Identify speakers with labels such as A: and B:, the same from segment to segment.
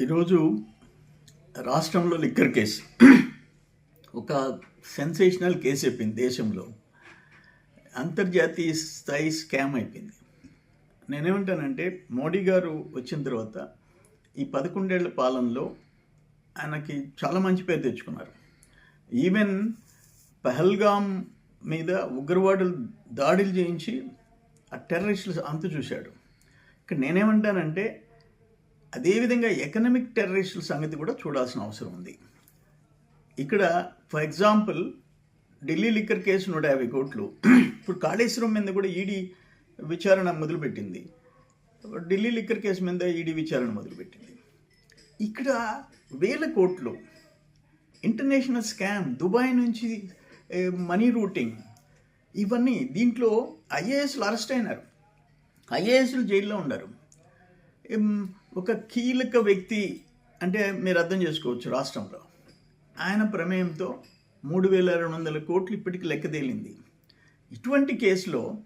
A: ఈరోజు రాష్ట్రంలో liquor case. ఒక సెన్సేషనల్ కేసు అయిపోయింది దేశంలో. అంతర్జాతీయ స్థాయి స్కామ్ అయిపోయింది. నేనేమంటానంటే మోడీ గారు వచ్చిన తర్వాత ఈ పదకొండేళ్ళ పాలనలో ఆయనకి చాలా మంచి పేరు తెచ్చుకున్నారు. ఈవెన్ పహల్గామ్ మీద ఉగ్రవాదులు దాడులు చేయించి ఆ టెర్రరిస్టులు అంత చూశాడు. ఇక్కడ నేనేమంటానంటే అదేవిధంగా ఎకనమిక్ టెర్రరిస్టుల సంగతి కూడా చూడాల్సిన అవసరం ఉంది. ఇక్కడ for example Delhi liquor case నూట యాభై కోట్లు. ఇప్పుడు కాళేశ్వరం మీద కూడా ఈడీ విచారణ మొదలుపెట్టింది. ఢిల్లీ లిక్కర్ కేసు మీద ఈడీ విచారణ మొదలుపెట్టింది. ఇక్కడ వేల కోట్లు. ఇంటర్నేషనల్ స్కామ్ దుబాయ్ నుంచి మనీ రూటింగ్ ఇవన్నీ దీంట్లో ఐఏఎస్లు అరెస్ట్ అయినారు. ఐఏఎస్లు జైల్లో ఉన్నారు. ఒక కీలక వ్యక్తి అంటే మీరు అర్థం చేసుకోవచ్చు రాష్ట్రంలో. ఆయన ప్రమేయంతో మూడు వేల రెండు వందల కోట్లు ఇప్పటికి లెక్క తేలింది. ఇటువంటి కేసులో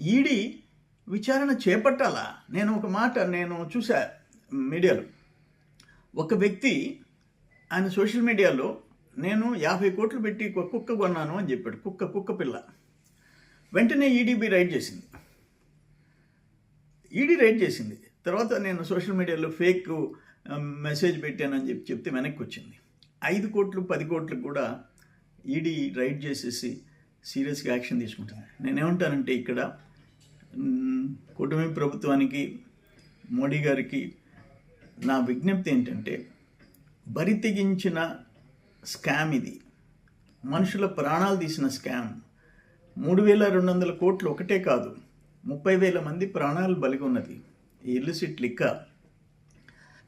A: ఈడీ విచారణ చేపట్టాలా? నేను ఒక మాట నేను చూసా మీడియాలో. ఒక వ్యక్తి ఆయన సోషల్ మీడియాలో నేను యాభై కోట్లు పెట్టి కుక్క కొన్నాను అని చెప్పాడు. కుక్క కుక్క పిల్ల. వెంటనే ఈడీబీ రైడ్ చేసింది. ఈడీ రైడ్ చేసింది. తర్వాత నేను సోషల్ మీడియాలో ఫేక్ మెసేజ్ పెట్టానని చెప్పి చెప్తే వెనక్కి వచ్చింది ఐదు కోట్లు పది కోట్లు కూడా ఈడీ రైడ్ చేసేసి సీరియస్గా యాక్షన్ తీసుకుంటుంది. నేనేమంటానంటే ఇక్కడ మ్, ప్రభుత్వానికి మోడీ గారికి నా విజ్ఞప్తి ఏంటంటే బరి తెగించిన స్కామ్ ఇది. మనుషుల ప్రాణాలు తీసిన స్కామ్. మూడు వేల రెండు వందల కోట్లు ఒకటే కాదు ముప్పై వేల మంది ప్రాణాలు బలిగి ఉన్నది ఇల్లుసిట్ లిక్క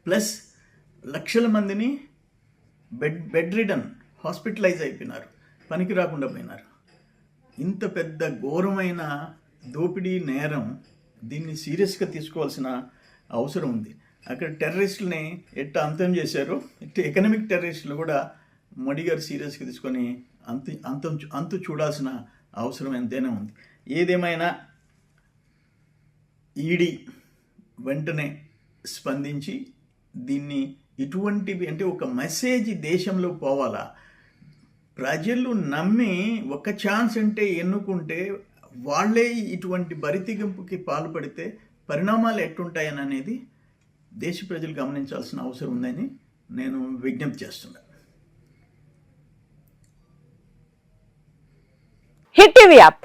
A: ప్లస్ లక్షల మందిని బెడ్ బెడ్ రిడన్ హాస్పిటలైజ్ అయిపోయినారు. పనికి రాకుండా పోయినారు. ఇంత పెద్ద ఘోరమైన దోపిడీ నేరం దీన్ని సీరియస్గా తీసుకోవాల్సిన అవసరం ఉంది. అక్కడ టెర్రరిస్టులని ఎట్ట అంతం చేశారో ఇట్ట ఎకనామిక్ టెర్రరిస్టులు కూడా మోడీ గారు సీరియస్గా తీసుకొని అంత అంతం అంతు చూడాల్సిన అవసరం ఎంతైనా ఉంది. ఏదేమైనా ఈడీ వెంటనే స్పందించి దీన్ని ఇటువంటివి అంటే ఒక మెసేజ్ దేశంలో పోవాలా? ప్రజలు నమ్మి ఒక ఛాన్స్ అంటే ఎన్నుకుంటే వాళ్ళే ఇటువంటి బరితిగింపుకి పాల్పడితే పరిణామాలు ఎట్టుంటాయని అనేది దేశ ప్రజలు గమనించాల్సిన అవసరం ఉందని నేను విజ్ఞప్తి చేస్తున్నాను
B: హిట్ టీవీ యాప్.